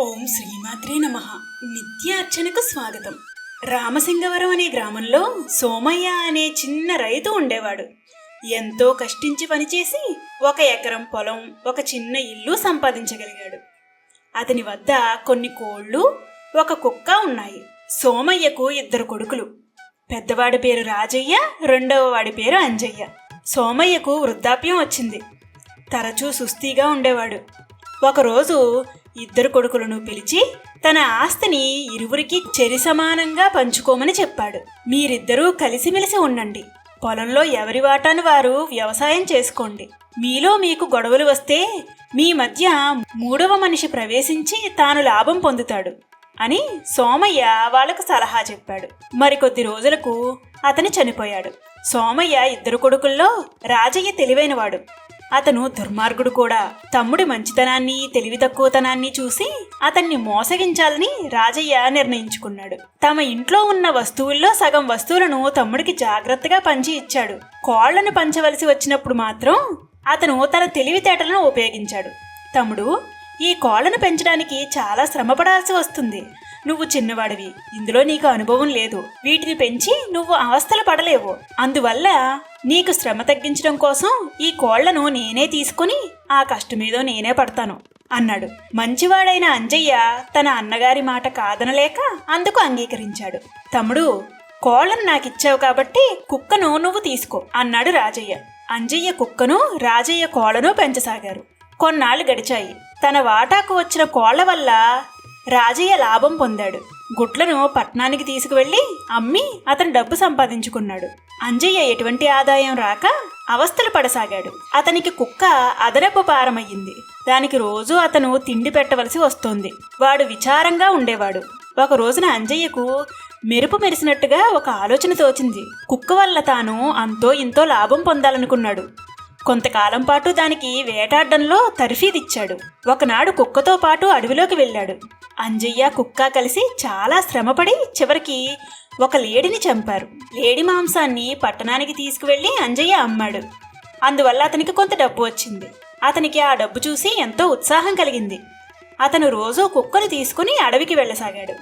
ఓం శ్రీమాత్రే నమ. నిత్యార్చనకు స్వాగతం. రామసింగవరం అనే గ్రామంలో సోమయ్య అనే చిన్న రైతు ఉండేవాడు. ఎంతో కష్టించి పనిచేసి ఒక ఎకరం పొలం ఒక చిన్న ఇల్లు సంపాదించగలిగాడు. అతని వద్ద కొన్ని కోళ్ళు ఒక కుక్క ఉన్నాయి. సోమయ్యకు ఇద్దరు కొడుకులు. పెద్దవాడి పేరు రాజయ్య రెండవ వాడి పేరు అంజయ్య. సోమయ్యకు వృద్ధాప్యం వచ్చింది. తరచూ సుస్తీగా ఉండేవాడు. ఒకరోజు ఇద్దరు కొడుకులను పిలిచి తన ఆస్తిని ఇరువురికి చెరి సమానంగా పంచుకోమని చెప్పాడు. మీరిద్దరూ కలిసిమెలిసి ఉండండి. పొలంలో ఎవరి వాటాను వారు వ్యవసాయం చేసుకోండి. మీలో మీకు గొడవలు వస్తే మీ మధ్య మూడవ మనిషి ప్రవేశించి తాను లాభం పొందుతాడు అని సోమయ్య వాళ్ళకు సలహా చెప్పాడు. మరికొద్ది రోజులకు అతను చనిపోయాడు. సోమయ్య ఇద్దరు కొడుకుల్లో రాజయ్య తెలివైనవాడు. అతను దుర్మార్గుడు కూడా. తమ్ముడి మంచితనాన్ని తెలివి తక్కువతనాన్ని చూసి అతన్ని మోసగించాలని రాజయ్య నిర్ణయించుకున్నాడు. తమ ఇంట్లో ఉన్న వస్తువుల్లో సగం వస్తువులను తమ్ముడికి జాగ్రత్తగా పంచి ఇచ్చాడు. కోళ్ళను పంచవలసి వచ్చినప్పుడు మాత్రం అతను తన తెలివితేటలను ఉపయోగించాడు. తమ్ముడు ఈ కోళ్ళను పెంచడానికి చాలా శ్రమపడాల్సి వస్తుంది. నువ్వు చిన్నవాడివి. ఇందులో నీకు అనుభవం లేదు. వీటిని పెంచి నువ్వు అవస్థలు పడలేవు. అందువల్ల నీకు శ్రమ తగ్గించడం కోసం ఈ కోళ్ళను నేనే తీసుకుని ఆ కష్టమేదో నేనే పడతాను అన్నాడు. మంచివాడైన అంజయ్య తన అన్నగారి మాట కాదనలేక అందుకు అంగీకరించాడు. తమ్ముడు కోళ్ళను నాకిచ్చావు కాబట్టి కుక్కను నువ్వు తీసుకో అన్నాడు రాజయ్య. అంజయ్య కుక్కను రాజయ్య కోళ్ళను పెంచసాగారు. కొన్నాళ్ళు గడిచాయి. తన వాటాకు వచ్చిన కోళ్ళ వల్ల రాజయ్య లాభం పొందాడు. గుట్లను పట్నానికి తీసుకువెళ్ళి అమ్మి అతను డబ్బు సంపాదించుకున్నాడు. అంజయ్య ఎటువంటి ఆదాయం రాక అవస్థలు పడసాగాడు. అతనికి కుక్క అదనపు పారమయ్యింది దానికి రోజు అతను తిండి పెట్టవలసి వస్తోంది. వాడు విచారంగా ఉండేవాడు. ఒక రోజున అంజయ్యకు మెరుపు మెరిసినట్టుగా ఒక ఆలోచన తోచింది. కుక్క వల్ల తాను అంతో ఇంతో లాభం పొందాలనుకున్నాడు. కొంతకాలం పాటు దానికి వేటాడడంలో తర్ఫీదిచ్చాడు. ఒకనాడు కుక్కతో పాటు అడవిలోకి వెళ్ళాడు. అంజయ్య కుక్క కలిసి చాలా శ్రమపడి చివరికి ఒక లేడిని చంపారు. లేడి మాంసాన్ని పట్టణానికి తీసుకువెళ్ళి అంజయ్య అమ్మాడు. అందువల్ల అతనికి కొంత డబ్బు వచ్చింది. అతనికి ఆ డబ్బు చూసి ఎంతో ఉత్సాహం కలిగింది. అతను రోజూ కుక్కను తీసుకుని అడవికి వెళ్ళసాగాడు.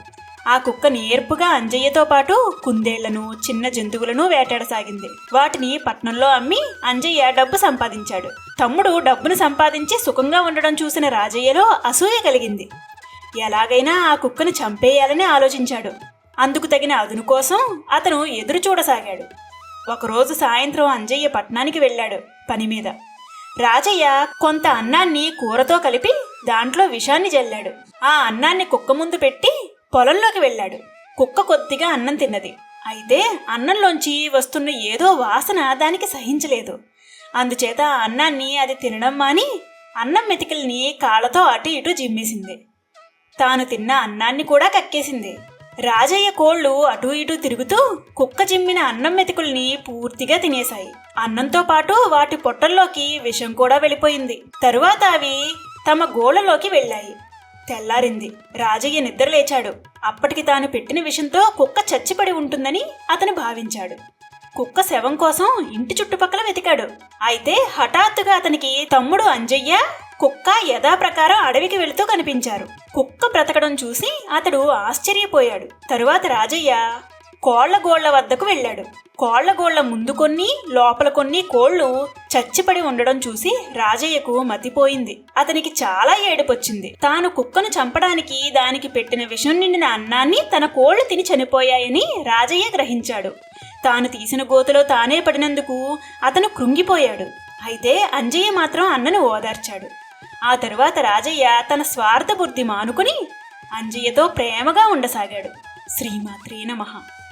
ఆ కుక్క నేర్పుగా అంజయ్యతో పాటు కుందేళ్ళను చిన్న జంతువులను వేటాడసాగింది. వాటిని పట్నంలో అమ్మి అంజయ్య డబ్బు సంపాదించాడు. తమ్ముడు డబ్బును సంపాదించి సుఖంగా ఉండడం చూసిన రాజయ్యలో అసూయ కలిగింది. ఎలాగైనా ఆ కుక్కను చంపేయాలని ఆలోచించాడు. అందుకు తగిన అదును కోసం అతను ఎదురు చూడసాగాడు. ఒకరోజు సాయంత్రం అంజయ్య పట్నానికి వెళ్ళాడు పని మీద. రాజయ్య కొంత అన్నాన్ని కూరతో కలిపి దాంట్లో విషాన్ని జల్లాడు. ఆ అన్నాన్ని కుక్క ముందు పెట్టి పొలంలోకి వెళ్ళాడు. కుక్క కొద్దిగా అన్నం తిన్నది. అయితే అన్నంలోంచి వస్తున్న ఏదో వాసన దానికి సహించలేదు. అందుచేత ఆ అన్నాన్ని అది తినడం మాని అన్నం మెతికల్ని కాళ్ళతో అటు ఇటు జిమ్మేసింది. తాను తిన్న అన్నాన్ని కూడా కక్కేసింది. రాజయ్య కోళ్ళు అటూ ఇటూ తిరుగుతూ కుక్క జిమ్మిన అన్నం మెతుకుల్ని పూర్తిగా తినేశాయి. అన్నంతో పాటు వాటి పొట్టల్లోకి విషం కూడా వెళ్ళిపోయింది. తరువాత అవి తమ గోళ్ళలోకి వెళ్ళాయి. తెల్లారింది. రాజయ్య నిద్రలేచాడు అప్పటికి తాను పెట్టిన విషంతో కుక్క చచ్చిపడి ఉంటుందని అతను భావించాడు. కుక్క శవం కోసం ఇంటి చుట్టుపక్కల వెతికాడు. అయితే హఠాత్తుగా అతనికి తమ్ముడు అంజయ్య కుక్క యథాప్రకారం అడవికి వెళుతూ కనిపించారు. కుక్క బ్రతకడం చూసి అతడు ఆశ్చర్యపోయాడు. తరువాత రాజయ్య కోళ్ళగోళ్ళ వద్దకు వెళ్ళాడు. కోళ్ళగోళ్ళ ముందు కొన్ని లోపల కొన్ని కోళ్ళు చచ్చిపడి ఉండడం చూసి రాజయ్యకు మతిపోయింది. అతనికి చాలా ఏడుపొచ్చింది. తాను కుక్కను చంపడానికి దానికి పెట్టిన విషం నిండిన అన్నాన్ని తన కోళ్ళు తిని చనిపోయాయని రాజయ్య గ్రహించాడు. తాను తీసిన గోతులో తానే పడినందుకు అతను కృంగిపోయాడు. అయితే అంజయ్య మాత్రం అన్నను ఓదార్చాడు. ఆ తరువాత రాజయ్య తన స్వార్థ బుద్ధి మానుకుని అంజయ్యతో ప్రేమగా ఉండసాగాడు. శ్రీమాత్రే నమః.